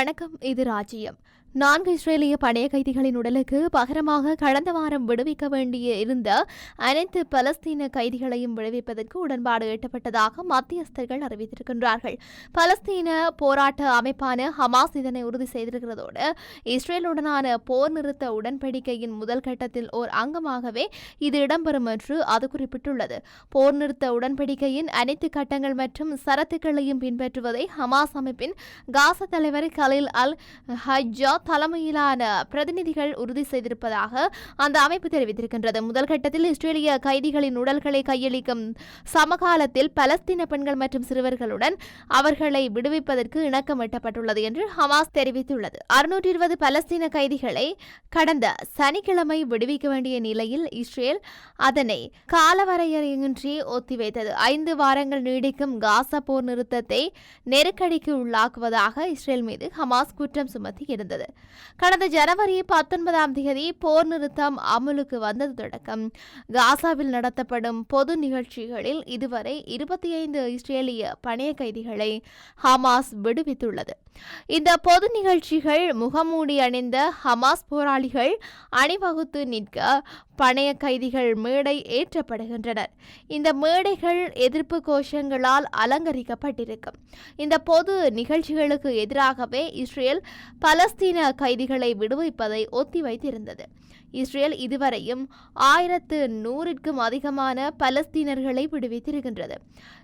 வணக்கம் இது ராஜ்யம். நான்கு இஸ்ரேலிய படைய கைதிகளின் உடலுக்கு பகரமாக கடந்த வாரம் விடுவிக்க வேண்டிய இருந்த அனைத்து பலஸ்தீன கைதிகளையும் விடுவிப்பதற்கு உடன்பாடு எட்டப்பட்டதாக மத்தியஸ்தர்கள் அறிவித்திருக்கின்றார்கள். பலஸ்தீன போராட்ட அமைப்பான ஹமாஸ் இதனை உறுதி செய்திருக்கிறதோடு இஸ்ரேலுடனான போர் நிறுத்த உடன்படிக்கையின் முதல் கட்டத்தில் ஓர் அங்கமாகவே இது இடம்பெறும் என்று அது குறிப்பிட்டுள்ளது. போர் நிறுத்த உடன்படிக்கையின் அனைத்து கட்டங்கள் மற்றும் சரத்துக்களையும் பின்பற்றுவதை ஹமாஸ் அமைப்பின் காச தலைவர் கலில் அல் ஹஜ்ஜா தலைமையிலான பிரதிநிதிகள் உறுதி செய்திருப்பதாக அந்த அமைப்பு தெரிவித்திருக்கின்றது. முதல் கட்டத்தில் இஸ்ரேலிய கைதிகளின் உடல்களை கையளிக்கும் சமகாலத்தில் பலஸ்தீன பெண்கள் மற்றும் சிறுவர்களுடன் அவர்களை விடுவிப்பதற்கு இணக்கம் எட்டப்பட்டுள்ளது என்று ஹமாஸ் தெரிவித்துள்ளது. அறுநூற்றி இருபது பலஸ்தீன கைதிகளை கடந்த சனிக்கிழமை விடுவிக்க வேண்டிய நிலையில் இஸ்ரேல் அதனை காலவரையறையின்றி ஒத்திவைத்தது. ஐந்து வாரங்கள் நீடிக்கும் காசா போர் நிறுத்தத்தை நெருக்கடிக்கு உள்ளாக்குவதாக இஸ்ரேல் மீது ஹமாஸ் குற்றம் சுமத்தி இருந்தது கடந்த ஜனவரி பத்தொன்பதாம் தேதி போர் நிறுத்தம் அமலுக்கு வந்தது தொடக்கம். காசாவில் நடத்தப்படும் பொது நிகழ்ச்சிகளில் இதுவரை இருபத்தி ஐந்து இஸ்ரேலிய பணைய கைதிகளை ஹமாஸ் விடுவித்துள்ளது. இந்த பொது நிகழ்ச்சிகள் முகமூடி அணிந்த ஹமாஸ் போராளிகள் அணிவகுத்து நிற்க பணைய கைதிகள் மேடை ஏற்றப்படுகின்றனர். இந்த மேடைகள் எதிர்ப்பு கோஷங்களால் அலங்கரிக்கப்பட்டிருக்கும். இந்த பொது நிகழ்ச்சிகளுக்கு எதிராகவே இஸ்ரேல் பலஸ்தீன கைதிகளை விடுவிப்பதை ஒத்திவைத்திருந்தது. இஸ்ரேல் இதுவரையும் ஆயிரத்து நூறிற்கும் அதிகமான பலஸ்தீனர்களை விடுவித்திருக்கின்றது.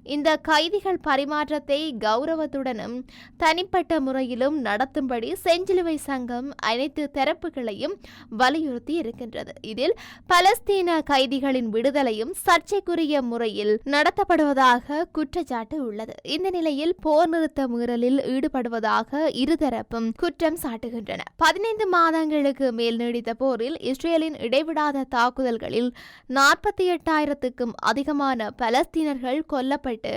இந்த கைதிகள் பரிமாற்றத்தை கௌரவத்துடனும் தனிப்பட்ட முறையிலும் நடத்தும்படி செஞ்சிலுவை சங்கம் அனைத்து தரப்புகளையும் வலியுறுத்தி இருக்கின்றது. இதில் பலஸ்தீன கைதிகளின் விடுதலையும் சர்ச்சைக்குரிய முறையில் நடத்தப்படுவதாக குற்றச்சாட்டு உள்ளது. இந்த நிலையில் போர் நிறுத்த மீறலில் ஈடுபடுவதாக இருதரப்பும் குற்றம் சாட்டுகின்றன. பதினைந்து மாதங்களுக்கு மேல் நீடித்த போரில் இஸ்ரேலின் இடைவிடாத தாக்குதல்களில் நாற்பத்தி எட்டாயிரத்துக்கும் அதிகமான பலஸ்தீனர்கள் கொல்லப்பட்டு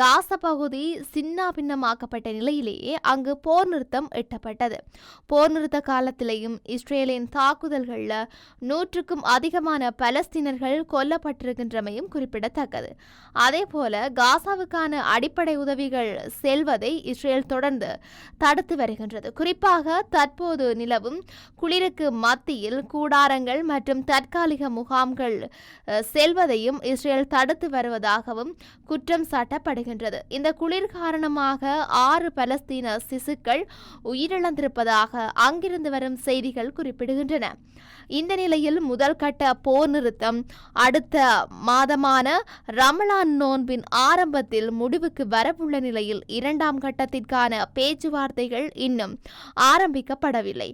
காச பகுதி சின்னா பின்னமாக்கப்பட்ட நிலையிலேயே அங்கு போர் நிறுத்தம் எட்டப்பட்டது. போர் நிறுத்த காலத்திலேயும் இஸ்ரேலின் தாக்குதல்களில் நூற்றுக்கும் அதிகமான பலஸ்தீனர்கள் கொல்லப்பட்டிருக்கின்றமையும் குறிப்பிடத்தக்கது. அதேபோல காசாவுக்கான அடிப்படை உதவிகள் செல்வதை இஸ்ரேல் தொடர்ந்து தடுத்து வருகின்றது. குறிப்பாக தற்போது நிலவும் குளிருக்கு மத்தியில் கூடாரங்கள் மற்றும் தற்காலிக முகாம்கள் செல்வதையும் இஸ்ரேல் தடுத்து வருவதாகவும் குற்றம் சாட்டப்படுகின்றது. இந்த குளிர் காரணமாக ஆறு பலஸ்தீன சிசுக்கள் உயிரிழந்திருப்பதாக அங்கிருந்து வரும் செய்திகள் குறிப்பிடுகின்றன. இந்த நிலையில் முதல் கட்ட போர் நிறுத்தம் அடுத்த மாதமான ரமலான் நோன்பின் ஆரம்பத்தில் முடிவுக்கு வரவுள்ள நிலையில் இரண்டாம் கட்டத்திற்கான பேச்சுவார்த்தைகள் இன்னும் ஆரம்பிக்கப்படவில்லை.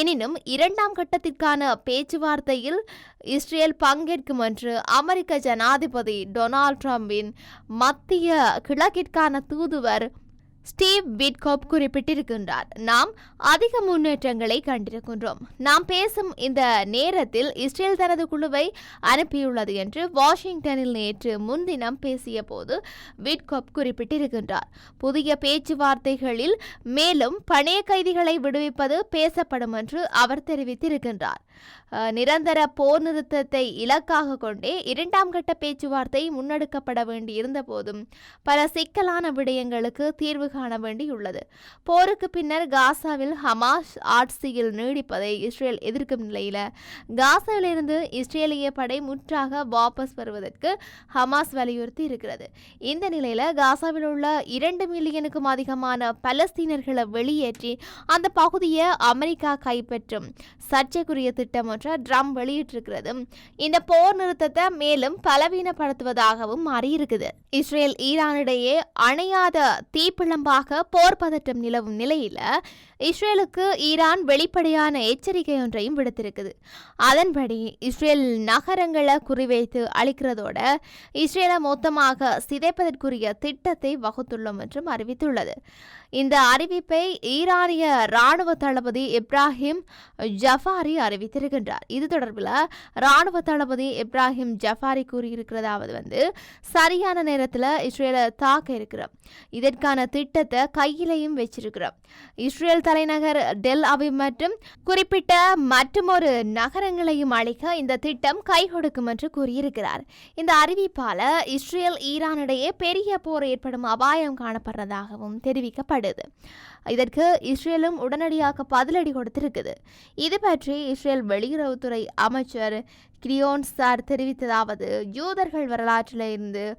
எனினும் இரண்டாம் கட்டத்திற்கான பேச்சுவார்த்தையில் இஸ்ரேல் பங்கேற்கும் என்று அமெரிக்க ஜனாதிபதி டொனால்ட் ட்ரம்பின் மத்திய கிழக்கிற்கான தூதுவர் ஸ்டீவ் விட்கோப் குறிப்பிட்டிருக்கின்றார். நாம் அதிக முன்னேற்றங்களை கண்டிருக்கின்றோம். நாம் பேசும் இந்த நேரத்தில் இஸ்ரேல் தனது குழுவை அனுப்பியுள்ளது என்று வாஷிங்டனில் நேற்று முன்தினம் பேசிய போது விட்கோப் குறிப்பிட்டிருக்கின்றார். புதிய பேச்சுவார்த்தைகளில் மேலும் பணைய கைதிகளை விடுவிப்பது பேசப்படும் என்று அவர் தெரிவித்திருக்கின்றார். நிரந்தர போர் நிறுத்தத்தை இலக்காக கொண்டே இரண்டாம் கட்ட பேச்சுவார்த்தை முன்னெடுக்கப்பட வேண்டியிருந்த போதும் பல சிக்கலான விடயங்களுக்கு தீர்வு காண வேண்டியுள்ளது. போருக்கு பின்னர் காசாவில் ஹமாஸ் ஆட்சியில் நீடிப்பதை இஸ்ரேல் எதிர்க்கும் நிலையில காசாவிலிருந்து இஸ்ரேலிய படை முற்றாக வாபஸ் வருவதற்கு ஹமாஸ் வலியுறுத்தி இருக்கிறது இந்த நிலையில காசாவில் உள்ள இரண்டு மில்லியனுக்கும் அதிகமான பலஸ்தீனர்களை வெளியேற்றி அந்த பகுதியை அமெரிக்கா கைப்பற்றும் சர்ச்சைக்குரிய திட்டம் என்ற ட்ரம் வெளியிட்டிருக்கிறது. இந்த போர் நிறுத்தத்தை மேலும் பலவீனப்படுத்துவதாகவும் மாறியிருக்குது. இஸ்ரேல் ஈரானிடையே அணையாத தீப்பிழம்பாக போர் பதட்டம் நிலவும் நிலையில இஸ்ரேலுக்கு ஈரான் வெளிப்படையான எச்சரிக்கை ஒன்றையும் விடுத்திருக்குது. அதன்படி இஸ்ரேல் நகரங்களை குறிவைத்து அளிக்கிறதோட இஸ்ரேலை மொத்தமாக சிதைப்பதற்குரிய திட்டத்தை வகுத்துள்ளோம் என்றும் அறிவித்துள்ளது. இந்த அறிவிப்பை ஈரானிய ராணுவ தளபதி இப்ராஹிம் ஜஃபாரி அறிவித்திருக்கின்றார். இது தொடர்பில் ராணுவ தளபதி இப்ராஹிம் ஜஃபாரி கூறியிருக்கிறதாவது வந்து சரியான நேரத்தில் இஸ்ரேலை தாக்க இருக்கிறோம். இதற்கான திட்டத்தை கையிலையும் வச்சிருக்கிறோம். இஸ்ரேல் தலைநகர் டெல் அவி மற்றும் குறிப்பிட்ட மற்றொரு நகரங்களையும் அழிக்க இந்த திட்டம் கை கொடுக்கும் என்று கூறியிருக்கிறார். இந்த அறிவிப்பால இஸ்ரேல் ஈரானிடையே பெரிய போர் ஏற்படும் அபாயம் காணப்படுறதாகவும் தெரிவிக்கப்படுது இதற்கு இஸ்ரேலும் உடனடியாக பதிலடி கொடுத்திருக்குது. இது பற்றி இஸ்ரேல் வெளியுறவுத்துறை அமைச்சர் கிரியோன் சார் தெரிவித்ததாவது யூதர்கள் வரலாற்றில் இருந்து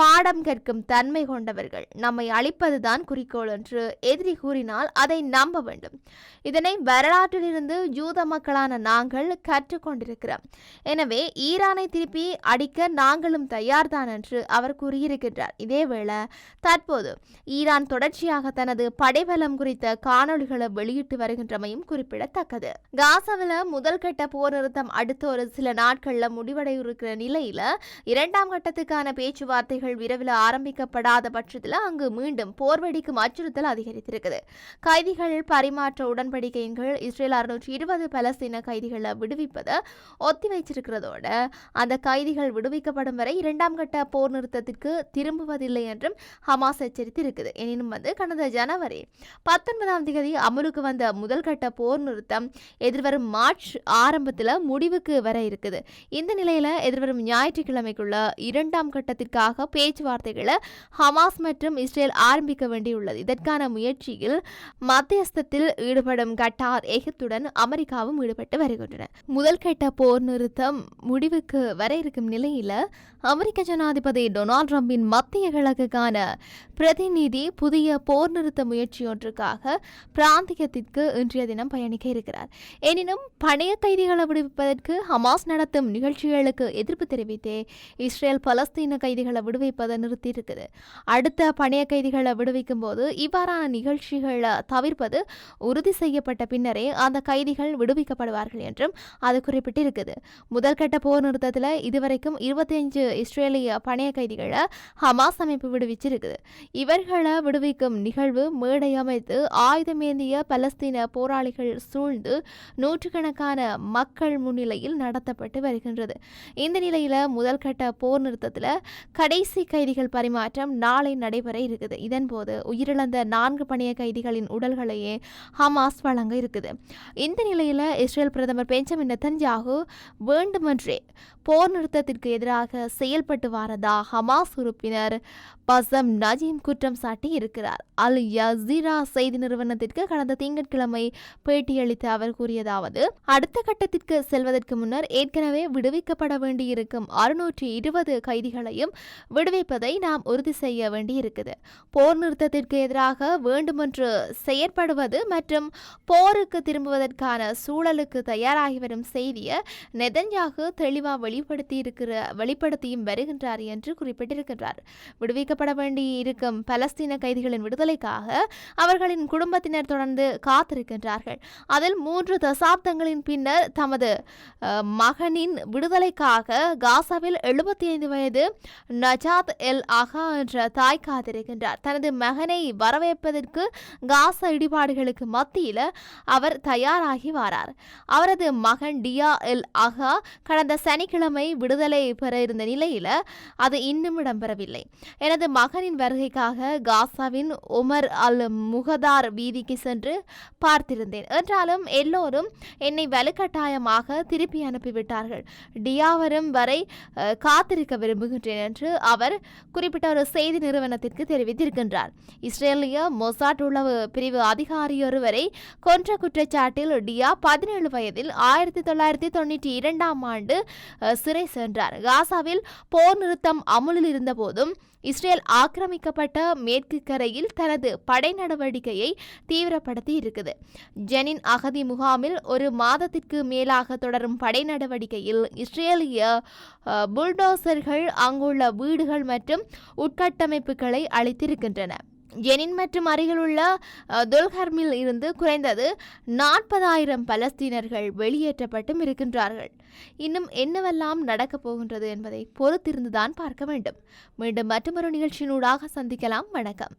பாடம் கேட்கும் தன்மை கொண்டவர்கள். நம்மை அழிப்பதுதான் குறிக்கோள் என்று எதிரி கூறினால் அதை நம்ப வேண்டும். இதனை வரலாற்றிலிருந்து யூத மக்களான நாங்கள் கற்றுக்கொண்டிருக்கிறோம் எனவே ஈரானை திருப்பி அடிக்க நாங்களும் தயார்தான் என்று அவர் கூறியிருக்கின்றார். இதேவேளை தற்போது ஈரான் தொடர்ச்சியாக தனது படைபலம் குறித்த காணொளிகளை வெளியிட்டு வருகின்றமையும் குறிப்பிடத்தக்கது. காசாவில் முதல் கட்ட போர் நிறுத்தம் அடுத்த ஒரு சில நாட்களில் முடிவடைய இருக்கிற நிலையில இரண்டாம் கட்டத்துக்கான பேச்சுவார்த்தைகள் விரைவில் ஆரம்பிக்கப்படாத பட்சத்தில் அங்கு மீண்டும் போர் வெடிக்கும் அச்சுறுத்தல் அதிகரித்திருக்குது. கைதிகள் பரிமாற்ற உடன்படிக்கையின் கீழ் இஸ்ரேல் அறுநூற்றி இருபது பலஸ்தீன கைதிகளை விடுவிப்பதை ஒத்தி வைச்சிருக்கிறதோட அந்த கைதிகள் விடுவிக்கப்படும் வரை இரண்டாம் கட்ட போர் நிறுத்தத்திற்கு திரும்புவதில்லை என்றும் ஹமாஸ் எச்சரித்திருக்குது. எனினும் வந்து கடந்த ஜனவரி பத்தொன்பதாம் தேதி அமலுக்கு வந்த முதல் கட்ட போர் நிறுத்தம் எதிர்வரும் மார்ச் ஆரம்பத்தில் முடிவுக்கு வர இருக்குது. இந்த நிலையில் எதிர்வரும் ஞாயிற்றுக்கிழமைக்குள்ள இரண்டாம் கட்டத்திற்காக பேச்சுவார்த்தைகளை ஹமாஸ் மற்றும் இஸ்ரேல் ஆரம்பிக்க வேண்டியுள்ளது. இதற்கான முயற்சியில் மத்தியஸ்தத்தில் ஈடுபடும் கட்டார் எகிப்துடன் அமெரிக்காவும் ஈடுபட்டு வருகின்றன. முதல் கட்ட போர் நிறுத்தம் முடிவுக்கு வர இருக்கும் நிலையில் அமெரிக்க ஜனாதிபதி டொனால்ட் ட்ரம்பின் மத்திய கிழக்குக்கான பிரதிநிதி புதிய போர் நிறுத்த முயற்சி ஒன்றுக்காக பிராந்தியத்திற்கு இன்றைய தினம் பயணிக்க இருக்கிறார். எனினும் பணைய கைதிகளை விடுவிப்பதற்கு ஹமாஸ் நடத்தும் நிகழ்ச்சிகளுக்கு எதிர்ப்பு தெரிவித்தே இஸ்ரேல் பலஸ்தீன கைதிகளை விடுவிப்பதை நிறுத்தியிருக்குது. அடுத்த பணைய கைதிகளை விடுவிக்கும் போது இவ்வாறான நிகழ்ச்சிகளை தவிர்ப்பது உறுதி செய்யப்பட்ட பின்னரே அந்த கைதிகள் விடுவிக்கப்படுவார்கள் என்றும் அது குறிப்பிட்டிருக்குது. முதல்கட்ட போர் நிறுத்தத்தில் இதுவரைக்கும் இருபத்தஞ்சு இஸ்ரேலிய பணைய கைதிகளை ஹமாஸ் அமைப்பு விடுவிச்சிருக்குது. இவர்களை விடுவிக்கும் நிகழ்வு மேடை அமைத்து ஆயுதமேந்திய பலஸ்தீன போராளிகள் சூழ்ந்து நூற்றுக்கணக்கான மக்கள் முன்னிலையில் நடத்தப்பட்டு வருகின்றது. இந்த நிலையில் முதல்கட்ட போர் நிறுத்தத்தில் கடைசி கைதிகள் பரிமாற்றம் நாளை நடைபெற இருக்குது. இதன்போது உயிரிழந்த நான்கு பணிய கைதிகளின் உடல்களையே ஹமாஸ் வழங்க இருக்குது. இந்த நிலையில் இஸ்ரேல் பிரதமர் பெஞ்சமின் நெத்தன்யாகு வேண்டுமென்றே போர் நிறுத்தத்திற்கு எதிராக செயல்பட்டு வாரதா ஹமாஸ் உறுப்பினர் பசம் நஜீம் குற்றம் சாட்டி இருக்கிறார். அல் யசீரா செய்தி நிறுவனத்திற்கு கடந்த திங்கட்கிழமை பேட்டியளித்த அவர் கூறியதாவது அடுத்த கட்டத்திற்கு செல்வதற்கு முன்னர் ஏற்கனவே விடுவிக்கப்பட வேண்டியிருக்கும் அறுநூற்றி இருபது கைதிகளையும் விடுவிப்பதை நாம் உறுதி செய்ய வேண்டியிருக்குது. போர் நிறுத்தத்திற்கு எதிராக வேண்டுமென்று செயற்படுவது மற்றும் போருக்கு திரும்புவதற்கான சூழலுக்கு தயாராகி வரும் செய்தியை நெதன்யாகு தெளிவாக வெளிப்படுத்தி இருக்கிற வெளிப்படுத்தியும் வருகின்றார் என்று குறிப்பிட்டிருக்கின்றார். விடுவிக்க விடுவிக்கப்பட வேண்டி இருக்கும் பலஸ்தீன கைதிகளின் விடுதலைக்காக அவர்களின் குடும்பத்தினர் தொடர்ந்து காத்திருக்கின்றார்கள். அதில் மூன்று தசாப்தங்களின் பின்னர் தமது மகனின் விடுதலைக்காக காசாவில் எழுபத்தி ஐந்து வயது நஜாத் எல் அகா என்ற தாய் காத்திருக்கின்றார். தனது மகனை வரவேற்பதற்கு காசா இடிபாடுகளுக்கு மத்தியில் அவர் தயாராகி வாரார். அவரது மகன் டியா எல் அகா கடந்த சனிக்கிழமை விடுதலை பெற இருந்த நிலையில் அது இன்னும் இடம்பெறவில்லை. எனது மகனின் வருகைக்காக காசாவின் உமர் அல் முகதார் வீதிக்கு சென்று பார்த்திருந்தேன். என்றாலும் எல்லோரும் என்னை வலுக்கட்டாயமாக திருப்பி அனுப்பிவிட்டார்கள். டியாவரும் வரை காத்திருக்க விரும்புகின்றேன் என்று அவர் குறிப்பிட்ட ஒரு செய்தி நிறுவனத்திற்கு தெரிவித்திருக்கின்றார். இஸ்ரேலிய மொசாட் உளவு பிரிவு அதிகாரியொருவரை கொன்ற குற்றச்சாட்டில் டியா பதினேழு வயதில் ஆயிரத்தி தொள்ளாயிரத்தி தொண்ணூற்றி இரண்டாம் ஆண்டு சிறை சென்றார். காசாவில் போர் நிறுத்தம் அமுலில் இருந்தபோதும் இஸ்ரேல் ஆக்கிரமிக்கப்பட்ட மேற்கு கரையில் தனது படை நடவடிக்கையை தீவிரப்படுத்தி இருக்குது. ஜெனின் அகதி முகாமில் ஒரு மாதத்திற்கு மேலாக தொடரும் படை நடவடிக்கையில் இஸ்ரேலிய புல்டோசர்கள் அங்குள்ள வீடுகள் மற்றும் உட்கட்டமைப்புகளை அளித்திருக்கின்றன. ஜெனின் மற்றும் அருகிலுள்ள உள்ள துல்ஹர்மில் இருந்து குறைந்தது நாற்பதாயிரம் பலஸ்தீனர்கள் வெளியேற்றப்பட்டும் இருக்கின்றார்கள். இன்னும் என்னவெல்லாம் நடக்கப் போகின்றது என்பதை பொறுத்திருந்துதான் பார்க்க வேண்டும். மீண்டும் மற்றொரு நிகழ்ச்சியினூடாக சந்திக்கலாம். வணக்கம்.